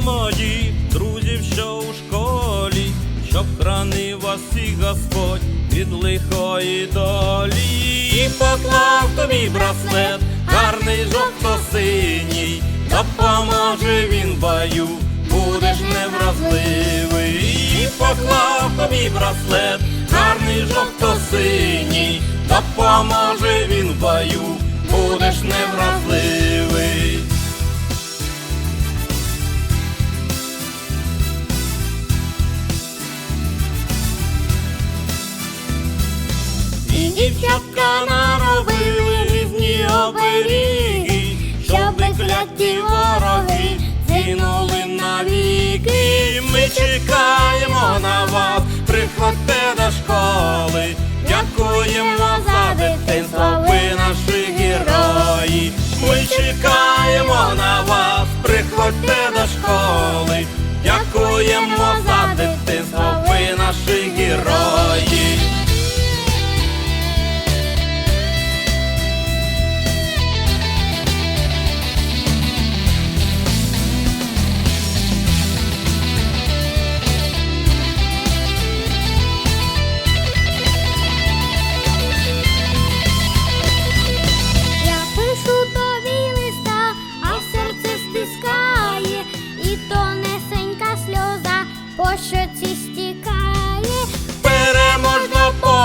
від друзів, що у школі, щоб хранив вас і Господь від лихої долі. І поклав тобі браслет, гарний жовто-синій, допоможе він бою, будеш невразливий. І поклав тобі браслет, гарний жовто-синій, допоможе він бою, будеш невразливий. Дівчатка наробили різні оберіги, щоби кляті вороги згинули навіки. Ми чекаємо на вас, приходьте до школи. Дякуємо за дитинство, ви наші герої. Ми чекаємо на вас, приходьте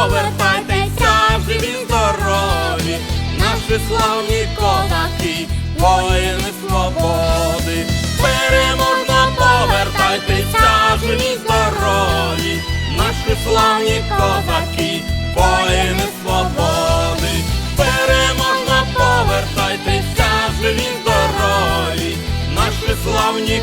повертайтеся, живі здорові, наші славні козаки, воїни свободи, переможно повертайтеся, живі здорові, наші славні козаки, воїни свободи, переможно повертайтеся, живі здорові, наші славні.